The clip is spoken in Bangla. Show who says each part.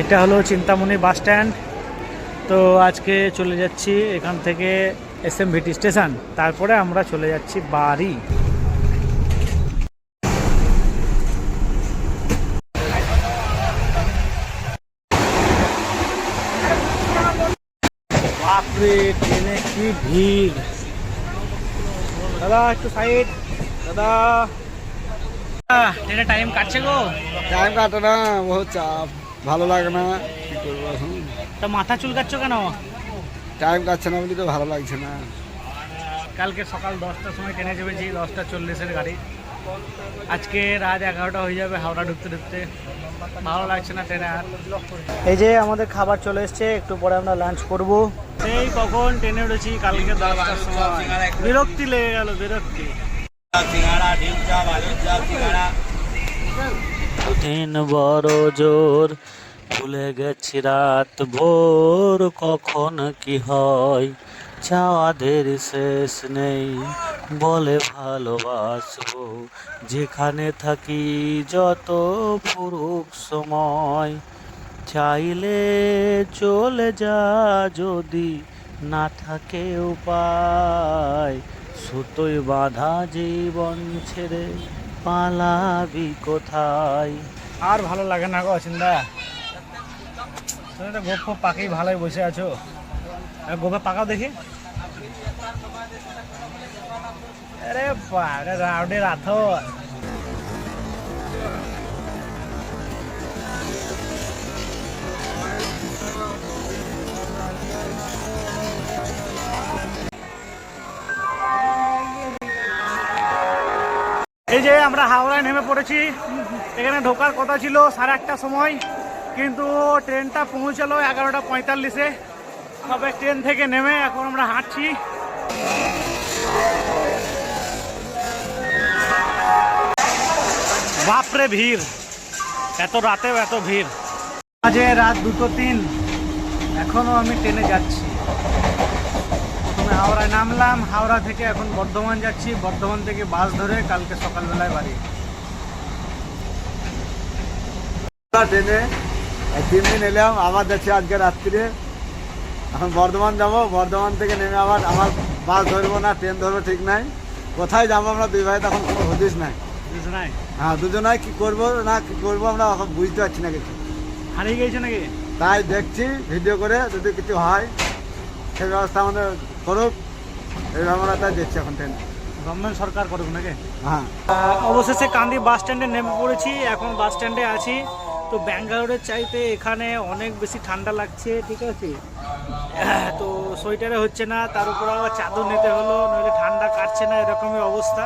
Speaker 1: এটা হলো চিন্তামণি বাস স্ট্যান্ড। তো আজকে চলে যাচ্ছি এখান থেকে এস এম ভিটি স্টেশন। তারপরে আমরা চলে যাচ্ছি বাড়ি। বাপরে, ট্রেনে কি ভিড়। দাদা, একটু সাইড দাদা। ট্রেনে টাইম কাটছে গো।
Speaker 2: টাইম কাটে না, বহুত চাপ। ভালো লাগে না। কি করব এখন?
Speaker 1: তা মাথা চুলকাচ্ছ কেন?
Speaker 2: টাইম কাটছে না বলি তো ভালো লাগছে না।
Speaker 1: কালকে সকাল দশটার সময় ট্রেনে চেপেছি দশটা চল্লিশের গাড়ি। আজকে রাত এগারোটা হয়ে যাবে হাওড়া ঢুকতে ঢুকতে। ভালো লাগছে না ট্রেনে আর। এই যে আমাদের খাবার চলে এসছে একটু পরে আমরা লাঞ্চ করব। সেই কখন ট্রেনে উঠেছি কালকে দশটার সময়। বিরক্তি লেগে গেল বিরক্তি। দিন বড় জোর ভুলে গেছি রাত ভোর, কখন কি হয় চাওয়াদের শেষ নেই। বলে ভালোবাসবো যেখানে থাকি যত ফুরুক সময়। চাইলে চলে যা যদি না থাকে উপায়। সুতোয় বাঁধা জীবন ছেড়ে পালাবি কোথায়? আর ভালো লাগে না গো চিন্তা তুমি তো, গোপ পাকেই ভালোই বসে আছো। আর গোপে পাকাও দেখি। আরে বাড়ে রাউডে রাথো এই যে আমরা হাওড়ায় নেমে পড়েছি। এখানে ঢোকার কথা ছিল সাড়ে আটটার সময়, কিন্তু ট্রেনটা পৌঁছালো এগারোটা পঁয়তাল্লিশে। তবে ট্রেন থেকে নেমে এখন আমরা হাঁটছি। বাপরে ভিড়! এত রাতেও এত ভিড়। আজে রাত দুটো তিন। এখনও আমি ট্রেনে যাচ্ছি। প্রথমে হাওড়ায় নামলাম। হাওড়া থেকে এখন বর্ধমান যাচ্ছি। বর্ধমান থেকে বাস ধরে কালকে সকালবেলায় বাড়ি।
Speaker 2: ট্রেনে তিন দিন এলাম আবার যাচ্ছি আজকে রাত্রিরে এখন বর্ধমান যাব। বর্ধমান থেকে নেমে আবার আমার বাস ধরবো না ট্রেন ধরবো ঠিক নাই। কোথায় যাব আমরা দুই ভাই তখন কোনো হদিস নাই। হ্যাঁ দুজনাই কি করব না কি করব আমরা এখন বুঝতে পারছি না কিছু।
Speaker 1: হারিয়ে গেছে নাকি?
Speaker 2: তাই দেখছি ভিডিও করে যদি কিছু হয় সেই ব্যবস্থা আমাদের করুক এই দেখছি এখন ট্রেন।
Speaker 1: গভর্নমেন্ট সরকার করুক নাকি?
Speaker 2: হ্যাঁ।
Speaker 1: অবশেষে কান্দি বাস স্ট্যান্ডে নেমে পড়েছি এখন বাস স্ট্যান্ডে আছি। তো ব্যাঙ্গালোরের চাইতে এখানে অনেক বেশি ঠান্ডা লাগছে ঠিক আছে? তো সোয়েটারে হচ্ছে না তার উপর আবার চাদর নিতে হলো নইলে ঠান্ডা কাটছে না এরকমই অবস্থা।